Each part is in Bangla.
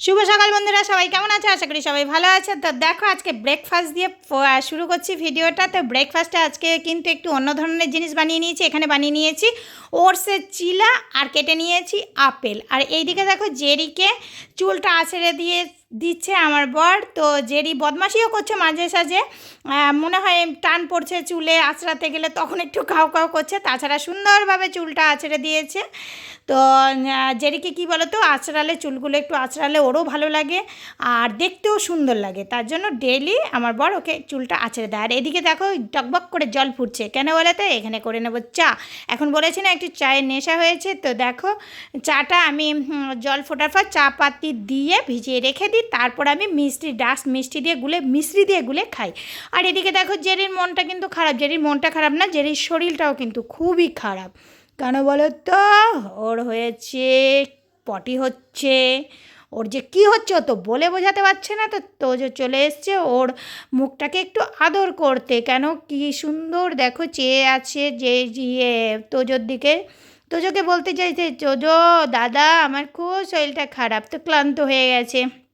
শুভ সকাল বন্ধুরা, সবাই কেমন আছে? আশা করি সবাই ভালো আছে। তো দেখো, আজকে ব্রেকফাস্ট দিয়ে শুরু করছি ভিডিওটা। তো ব্রেকফাস্টে আজকে কিন্তু একটু অন্য ধরনের জিনিস বানিয়ে নিয়েছি। এখানে বানিয়ে নিয়েছি ওটসের চিলা আর কেটে নিয়েছি আপেল। আর এইদিকে দেখো জেরিকে চুলটা আছড়ে দিয়ে দিচ্ছে আমার বর। তো জেরি বদমাশিও করছে মাঝে সাঝে। মনে হয় টান পড়ছে চুলে আঁচড়াতে গেলে তখন একটু খাও খাও করছে। তাছাড়া সুন্দরভাবে চুলটা আছড়ে দিয়েছে। তো জেরিকে কী বলো তো আঁচড়ালে চুলগুলো একটু আঁচড়ালে ওরও ভালো লাগে আর দেখতেও সুন্দর লাগে। তার জন্য ডেলি আমার বর ওকে চুলটা আঁচড়ে দেয়। আর এদিকে দেখো, টকবক করে জল ফুটছে। কেন বলে তো, এখানে করে নেব চা। এখন বলেছি না, একটু চায়ের নেশা হয়েছে। তো দেখো, চাটা আমি জল ফোটার পর চা পাতি দিয়ে ভিজিয়ে রেখে দিই। তারপর আমি মিষ্টি, ডাস্ট মিষ্টি দিয়ে গুলে, মিশ্রি দিয়ে গুলে খাই। আর এদিকে দেখো, জেরির মনটা কিন্তু খারাপ। জেরির মনটা খারাপ না, জেরির শরীরটাও কিন্তু খুবই খারাপ। কেন বলো তো? ওর হয়েছে, পটি হচ্ছে, ওর যে কি হচ্ছে ও তো বলে বোঝাতে পারছে না। তো তো যে চলে এসছে, ওর মুখটাকে একটু আদর করতে। কেন? কি সুন্দর দেখো, চেয়ে আছে যে ইয়ে তোজোর দিকে। তোজোকে বলতে চাইছে, তোজো, দাদা, আমার খুব শরীরটা খারাপ, তো ক্লান্ত হয়ে গেছে।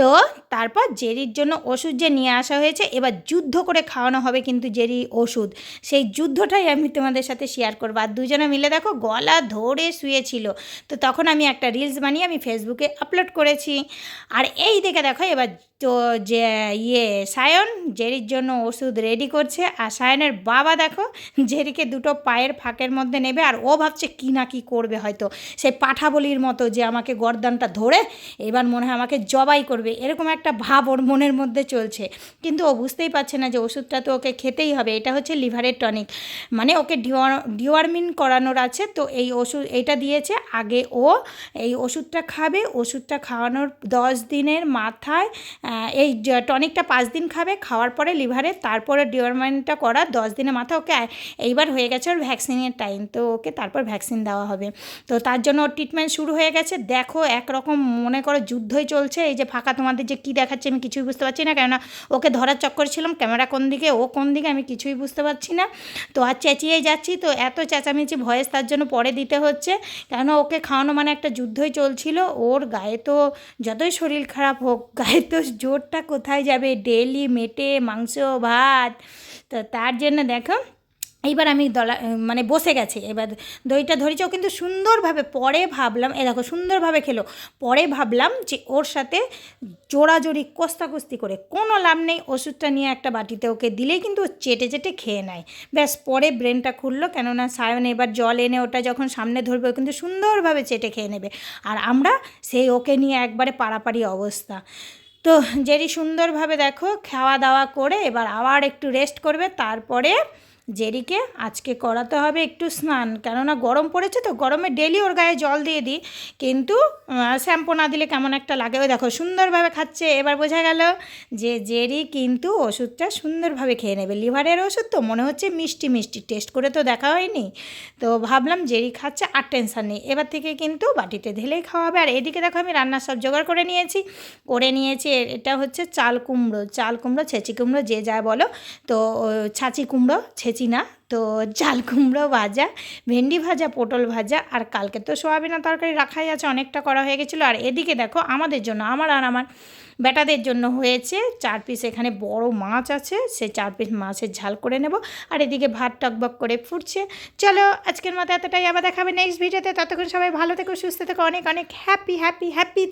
তো তারপর জেরির জন্য ওষুধ যে নিয়ে আসা হয়েছে, এবার যুদ্ধ করে খাওয়ানো হবে কিন্তু জেরি ওষুধ। সেই যুদ্ধটাই আমি তোমাদের সাথে শেয়ার করব। আর দুজনে মিলে দেখো গলা ধরে শুয়েছিল। তো তখন আমি একটা রিলস বানিয়ে আমি ফেসবুকে আপলোড করেছি। আর এই দেখে দেখো এবার তো যে ইয়ে সায়ন, জেরির জন্য ওষুধ রেডি করছে। আর সায়নের বাবা দেখো জেরিকে দুটো পায়ের ফাঁকের মধ্যে নেবে আর ও ভাবছে কি না কি করবে হয়তো। সেই পাঠাবলির মতো যে আমাকে গর্দানটা ধরে, এবার মনে হয় আমাকে জবাই করবে। এরকম একটা ভাব ওর মনের মধ্যে চলছে। কিন্তু ও বুঝতেই পারছে না যে ওষুধটা তো ওকে খেতেই হবে। এটা হচ্ছে লিভারের টনিক। মানে ওকে ডিওয়ার্মিন করানোর আছে। তো এই ওষুধ, এটা দিয়েছে। আগে ও এই ওষুধটা খাবে। ওষুধটা খাওয়ানোর দশ দিনের মাথায় এই টনিকটা পাঁচ দিন খাবে। খাওয়ার পরে লিভারে, তারপরে ডিওয়ার্মিনটা করা দশ দিনের মাথা ওকে এইবার হয়ে গেছে ওর ভ্যাকসিনের টাইম। তো ওকে তারপর ভ্যাকসিন দেওয়া হবে। তো তার জন্য ওর ট্রিটমেন্ট শুরু হয়ে গেছে। দেখো একরকম মনে করো যুদ্ধই চলছে। এই যে ফাঁকা তোমাদের যে কী দেখাচ্ছে আমি কিছুই বুঝতে পারছি না। কেননা ওকে ধরার চক্কর ছিলাম, ক্যামেরা কোন দিকে, ও কোন দিকে আমি কিছুই বুঝতে পারছি না। তো আর চেঁচিয়েই যাচ্ছি, তো এত চেঁচামেচি ভয়েস তার জন্য পরে দিতে হচ্ছে। কেননা ওকে খাওয়ানো মানে একটা যুদ্ধই চলছিল, ওর গায়ে তো যতই শরীর খারাপ হোক, গায়ে তো জোরটা কোথায় যাবে? ডেলি মেটে মাংস, ভাত, তো তার জন্য দেখো এইবার আমি দলা মানে বসে গেছে। এবার দইটা ধরেছে, ও কিন্তু সুন্দরভাবে পরে ভাবলাম, এ দেখো সুন্দরভাবে খেলো। পরে ভাবলাম যে ওর সাথে জোড়াজোড়ি, কস্তাকস্তি করে কোনো লাভ নেই। ওষুধটা নিয়ে একটা বাটিতে ওকে দিলেই কিন্তু চেটে চেটে খেয়ে নেয়। ব্যাস, পরে ব্রেনটা খুললো, কেননা সায়ন এবার জল এনে ওটা যখন সামনে ধরবে, ও কিন্তু সুন্দরভাবে চেটে খেয়ে নেবে। আর আমরা সেই ওকে নিয়ে একবারে পাড়াপাড়ি অবস্থা। তো জেরি সুন্দরভাবে দেখো, খাওয়া দাওয়া করে এবার আবার একটু রেস্ট করবে, তারপরে জেরিকে আজকে করাতে হবে একটু স্নান। কেননা গরম পড়েছে তো, গরমে ডেলি ওর গায়ে জল দিয়ে দিই। কিন্তু শ্যাম্পু না দিলে কেমন একটা লাগে। ওই দেখো, সুন্দরভাবে খাচ্ছে। এবার বোঝা গেল যে জেরি কিন্তু ওষুধটা সুন্দরভাবে খেয়ে নেবে। লিভারের ওষুধ তো, মনে হচ্ছে মিষ্টি মিষ্টি। টেস্ট করে তো দেখা হয়নি। তো ভাবলাম জেরি খাচ্ছে, আর টেনশান নেই। এবার থেকে কিন্তু বাটিতে ঢেলেই খাওয়া হবে। আর এদিকে দেখো, আমি রান্নার সব জোগাড় করে নিয়েছি। করে নিয়েছি, এটা হচ্ছে চাল কুমড়ো। চাল কুমড়ো, ছেঁচি কুমড়ো, যে যা বলো। তো ছাঁচি কুমড়ো, ছেঁচি না। তো চাল কুমড়ো ভাজা, ভেন্ডি ভাজা, পটল ভাজা আর কালকে তো সোয়াবিনের তরকারি রাখাই আছে, অনেকটা করা হয়ে গেছিল। আর এদিকে দেখো আমাদের জন্য, আমার আর আমার বেটাদের জন্য হয়েছে চার পিস। এখানে বড় মাছ আছে, সে চার পিস মাছের ঝাল করে নেব। আর এদিকে ভাত টকবক করে ফুটছে। চলো, আজকের মতো এতটাই। আবার দেখাবে নেক্সট ভিডিওতে ততক্ষণ সবাই ভালো থেকো, সুস্থ থেকো। অনেক অনেক হ্যাপি হ্যাপি হ্যাপি